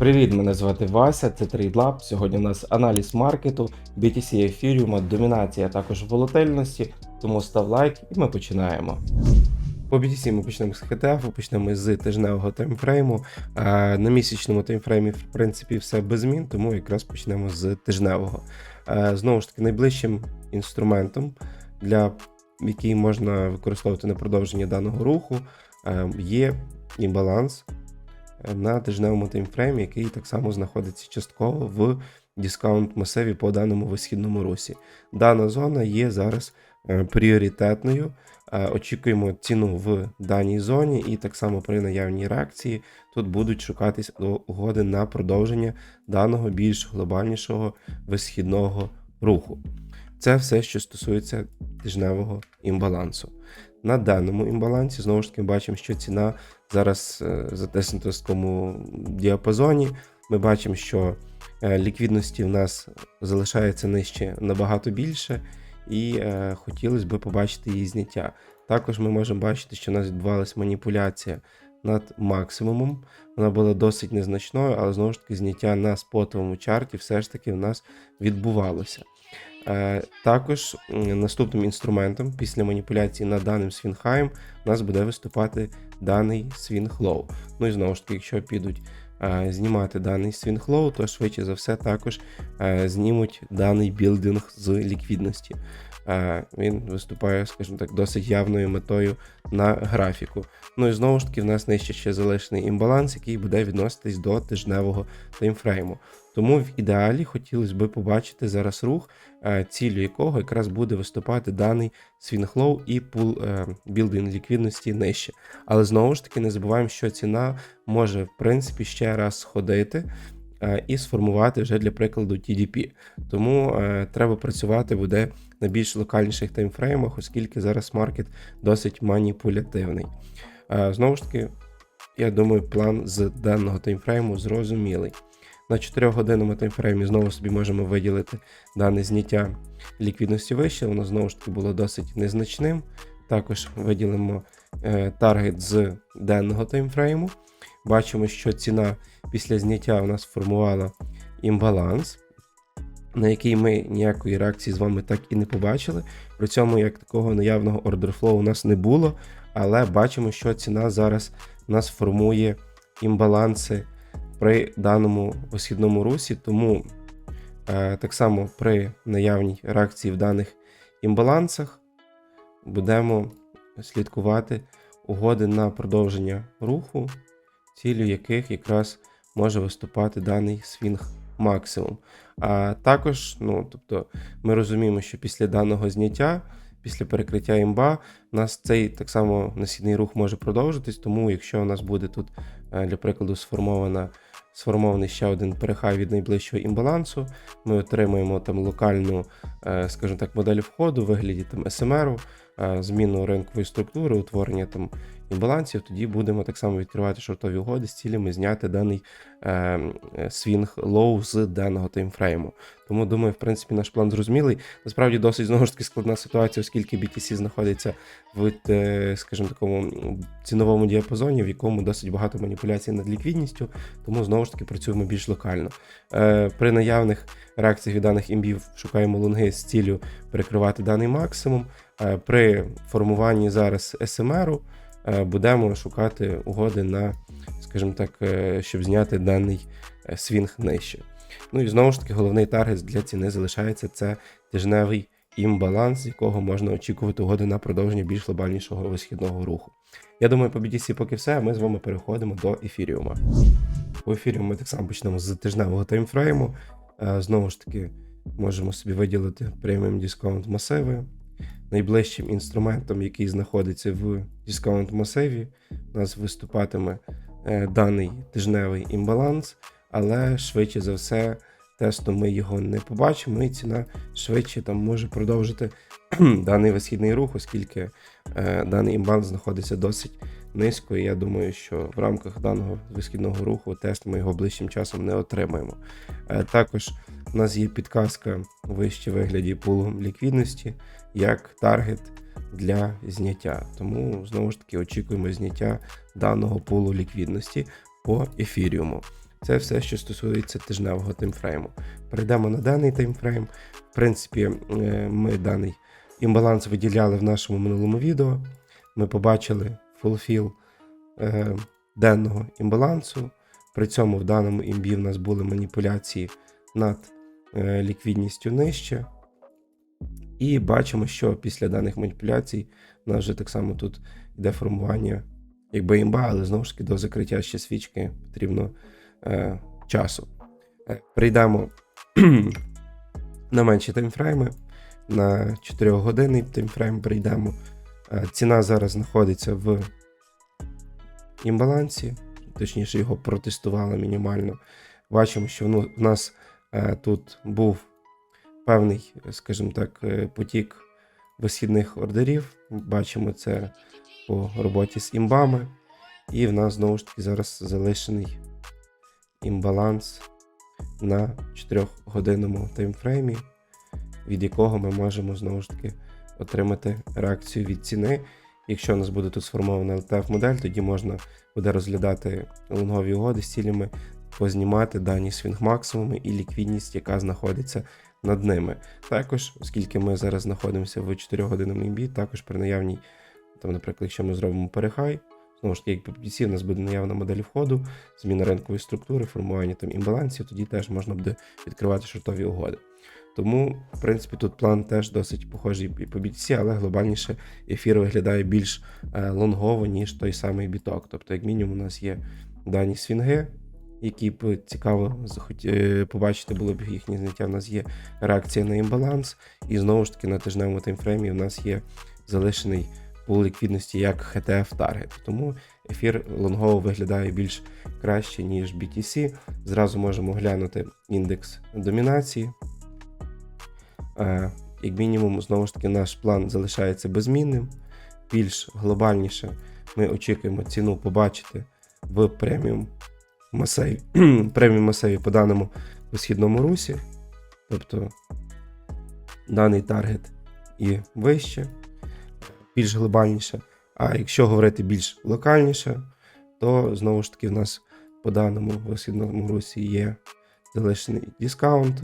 Привіт, мене звати Вася, це TradeLab. Сьогодні у нас аналіз маркету, BTC ефіріума, домінація, а також волатильності. Тому став лайк і ми починаємо. По BTC ми почнемо з HTF, почнемо з тижневого таймфрейму. На місячному таймфреймі, в принципі, все без змін, тому якраз почнемо з тижневого. Знову ж таки, найближчим інструментом, для який можна використовувати на продовження даного руху, є імбаланс на тижневому таймфреймі, який так само знаходиться частково в дискаунт масиві по даному висхідному русі. Дана зона є зараз е, пріоритетною. Е, Очікуємо ціну в даній зоні, і так само при наявній реакції тут будуть шукатись угоди на продовження даного більш глобальнішого висхідного руху. Це все, що стосується тижневого імбалансу. На даному імбалансі знову ж таки бачимо, що ціна зараз е, затиснута в такому діапазоні. Ми бачимо, що е, ліквідності в нас залишається нижче набагато більше, і е, хотілося б побачити її зняття. Також ми можемо бачити, що у нас відбувалася маніпуляція над максимумом. Вона була досить незначною, але знову ж таки зняття на спотовому чарті все ж таки в нас відбувалося. Е, Також наступним інструментом після маніпуляції над даним свінхаєм у нас буде виступати даний свінг-лоу. Ну і знову ж таки, якщо підуть е, знімати даний свінг-лоу, то швидше за все також е, знімуть даний білдинг з ліквідності. Він виступає, скажімо так, досить явною метою на графіку. Ну і знову ж таки, в нас нижче ще залишений імбаланс, який буде відноситись до тижневого таймфрейму. Тому в ідеалі хотілося б побачити зараз рух, е, ціллю якого якраз буде виступати даний свінглоу і пул е, білдинг ліквідності нижче. Але знову ж таки не забуваємо, що ціна може в принципі ще раз сходити е, і сформувати вже для прикладу TDP. Тому е, треба працювати буде на більш локальніших таймфреймах, оскільки зараз маркет досить маніпулятивний. Е, Знову ж таки, я думаю, план з даного таймфрейму зрозумілий. На 4-годинному таймфреймі знову собі можемо виділити дане зняття ліквідності вище, воно знову ж таки було досить незначним. Також виділимо е, таргет з денного таймфрейму. Бачимо, що ціна після зняття у нас формувала імбаланс, на який ми ніякої реакції з вами так і не побачили. При цьому як такого наявного ордерфлоу у нас не було, але бачимо, що ціна зараз у нас формує імбаланси при даному висхідному русі, тому е, так само при наявній реакції в даних імбалансах будемо слідкувати угоди на продовження руху, цілю яких якраз може виступати даний свінг максимум. А також, ну тобто, ми розуміємо, що після даного зняття. Після перекриття імба у нас цей так само насідний рух може продовжитись, тому якщо у нас буде тут, е, для прикладу, сформована сформований ще один перехай від найближчого імбалансу. Ми отримаємо там локальну, е, скажімо так, модель входу вигляді там смр зміну ринкової структури, утворення там імбалансів. Тоді будемо так само відкривати шортові угоди з цілями зняти даний е, свінг лоу з даного таймфрейму. Тому думаю, в принципі, наш план зрозумілий. Насправді досить знову ж таки складна ситуація, оскільки BTC знаходиться в, е, скажімо, такому ціновому діапазоні, в якому досить багато маніпуляцій над ліквідністю, тому знову ж таки працюємо більш локально. Е, При наявних реакціях від даних імбів шукаємо лонги з ціллю перекривати даний максимум. Е, При формуванні зараз СМРу е, будемо шукати угоди на, скажімо так, е, щоб зняти даний свінг нижче. Ну і знову ж таки, головний таргет для ціни залишається це тижневий імбаланс, якого можна очікувати угоди на продовження більш глобальнішого висхідного руху. Я думаю, по BTC поки все, а ми з вами переходимо до ефіріума. По ефіріуму ми так само почнемо з тижневого таймфрейму. Е, Знову ж таки, можемо собі виділити преміум дисконт масиви. Найближчим інструментом, який знаходиться в дисконт масиві, у нас виступатиме е, даний тижневий імбаланс, але швидше за все, тестом ми його не побачимо, і ціна швидше там може продовжити даний висхідний рух, оскільки е, даний імбаланс знаходиться досить низько. І я думаю, що в рамках даного висхідного руху тест ми його ближчим часом не отримаємо. Е, також у нас є підказка вище вигляді пулу ліквідності як таргет для зняття. Тому знову ж таки очікуємо зняття даного пулу ліквідності по ефіріуму. Це все, що стосується тижневого таймфрейму. Перейдемо на даний таймфрейм. В принципі, е, ми даний імбаланс виділяли в нашому минулому відео. Ми побачили фулфіл е, денного імбалансу. При цьому в даному імбі в нас були маніпуляції над е, ліквідністю нижче. І бачимо, що після даних маніпуляцій у нас вже так само тут йде формування якби імба, але знову ж таки до закриття ще свічки потрібно е, часу. Е, Прийдемо на менші таймфрейми. На 4 годинний таймфрейм прийдемо. Е, Ціна зараз знаходиться в імбалансі, точніше, його протестували мінімально. Бачимо, що ну, в нас е, тут був певний, скажімо так, потік висхідних ордерів. Бачимо це по роботі з імбами. І в нас знову ж таки зараз залишений імбаланс на 4-годинному таймфреймі, від якого ми можемо знову ж таки отримати реакцію від ціни. Якщо у нас буде тут сформована LTF-модель, тоді можна буде розглядати лонгові угоди з цілями познімати дані свінг максимуми і ліквідність, яка знаходиться над ними. Також, оскільки ми зараз знаходимося в 4 годинному імбі, також при наявній, там, наприклад, якщо ми зробимо перехай, знову ж таки, як PPC, у нас буде наявна модель входу, зміна ринкової структури, формування там імбалансів, тоді теж можна буде відкривати шортові угоди. Тому, в принципі, тут план теж досить похожий і по BTC, але глобальніше ефір виглядає більш е, лонгово, ніж той самий біток. Тобто, як мінімум, у нас є дані свінги, які б цікаво е, побачити було б їхнє зняття. У нас є реакція на імбаланс, і знову ж таки на тижневому таймфреймі у нас є залишений пул ліквідності як HTF Target. Тому ефір лонгово виглядає більш краще, ніж BTC. Зразу можемо глянути індекс домінації. Е, Як мінімум, знову ж таки, наш план залишається безмінним. Більш глобальніше ми очікуємо ціну побачити в преміум масиві, преміум масиві по даному висхідному русі. Тобто даний таргет і вище, більш глобальніше. А якщо говорити більш локальніше, то знову ж таки в нас по даному висхідному русі є залишений дискаунт.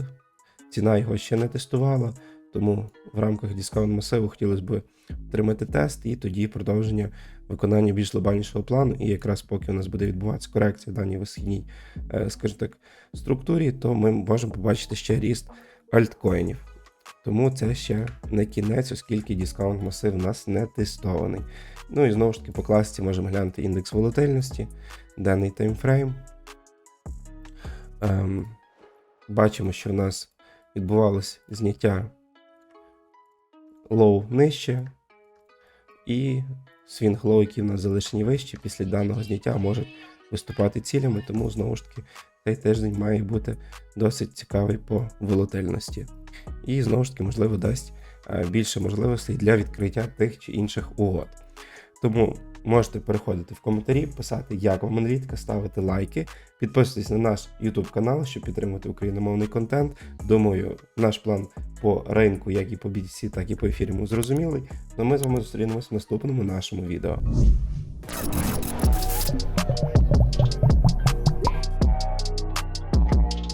Ціна його ще не тестувала, тому в рамках дискаунт масиву хотілося б отримати тест і тоді продовження виконання більш глобальнішого плану. І якраз поки у нас буде відбуватися корекція в даній висхідній, е, скажімо так, структурі, то ми можемо побачити ще ріст альткоїнів. Тому це ще не кінець, оскільки дискаунт масив у нас не тестований. Ну і знову ж таки по класці можемо глянути індекс волатильності, даний таймфрейм. Ем, бачимо, що в нас відбувалось зняття лоу нижче, і свінг лоу, які в нас залишені вище, після даного зняття можуть виступати цілями, тому знову ж таки цей тиждень має бути досить цікавий по волатильності. І знову ж таки, можливо, дасть е, більше можливостей для відкриття тих чи інших угод. Тому можете переходити в коментарі, писати, як вам аналітика, ставити лайки, підписуйтесь на наш YouTube канал, щоб підтримати україномовний контент. Думаю, наш план по ринку, як і по BTC, так і по ефірі, зрозумілий. Ну ми з вами зустрінемось в наступному нашому відео.